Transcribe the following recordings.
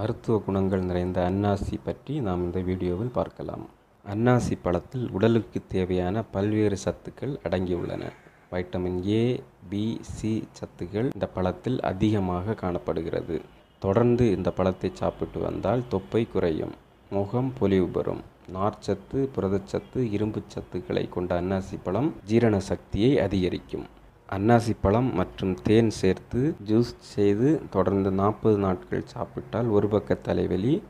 மருத்துவ குணங்கள் நிறைந்த அன்னாசி பற்றி நாம் இந்த வீடியோவில் பார்க்கலாம். அன்னாசி பழத்தில் உடலுக்கு தேவையான பல்வேறு சத்துக்கள் அடங்கியுள்ளன. வைட்டமின் ஏ பி சி சத்துக்கள் இந்த பழத்தில் அதிகமாக காணப்படுகிறது. தொடர்ந்து இந்த பழத்தை சாப்பிட்டு வந்தால் தொப்பை குறையும் முகம் பொலிவு பெறும். நார்ச்சத்து புரதச்சத்து இரும்பு சத்துக்களை கொண்ட அன்னாசி பழம் ஜீரண சக்தியை அதிகரிக்கும். அன்னாசி பழம் மற்றும் தேன் சேர்த்து ஜூஸ் செய்து தொடர்ந்து நாற்பது நாட்கள் சாப்பிட்டால் ஒரு பக்க தலைவலி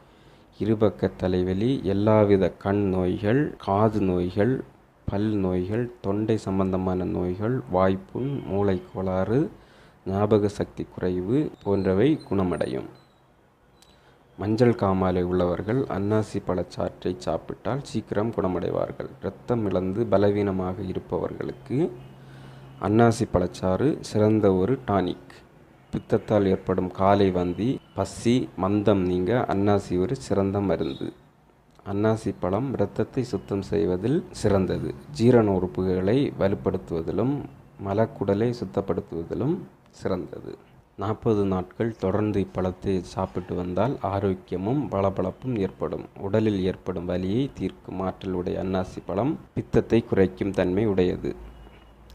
இருபக்க தலைவலி எல்லாவித கண் நோய்கள் காது நோய்கள் பல் நோய்கள் தொண்டை சம்பந்தமான நோய்கள் வாய்ப்புண் மூளை கோளாறு ஞாபக சக்தி குறைவு போன்றவை குணமடையும். மஞ்சள் காமாலை உள்ளவர்கள் அன்னாசி பழச்சாற்றை சாப்பிட்டால் சீக்கிரம் குணமடைவார்கள். இரத்தம் இழந்து பலவீனமாக இருப்பவர்களுக்கு அன்னாசி பழச்சாறு சிறந்த ஒரு டானிக். பித்தத்தால் ஏற்படும் காலை வந்தி பசி மந்தம் நீங்க அன்னாசி ஒரு சிறந்த மருந்து. அன்னாசி பழம் இரத்தத்தை சுத்தம் செய்வதில் சிறந்தது. ஜீரண உறுப்புகளை வலுப்படுத்துவதிலும் மலக்குடலை சுத்தப்படுத்துவதிலும் சிறந்தது. நாற்பது நாட்கள் தொடர்ந்து இப்பழத்தை சாப்பிட்டு வந்தால் ஆரோக்கியமும் பளபளப்பும் ஏற்படும். உடலில் ஏற்படும் வலியை தீர்க்கும் ஆற்றல் உடைய அன்னாசி பழம் பித்தத்தை குறைக்கும் தன்மை உடையது.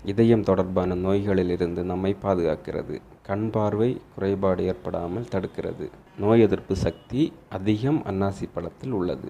இதயம் தொடர்பான நோய்களிலிருந்து நம்மை பாதுகாக்கிறது. கண் பார்வை குறைபாடு ஏற்படாமல் தடுக்கிறது. நோய் எதிர்ப்பு சக்தி அதிகம் அன்னாசி பழத்தில் உள்ளது.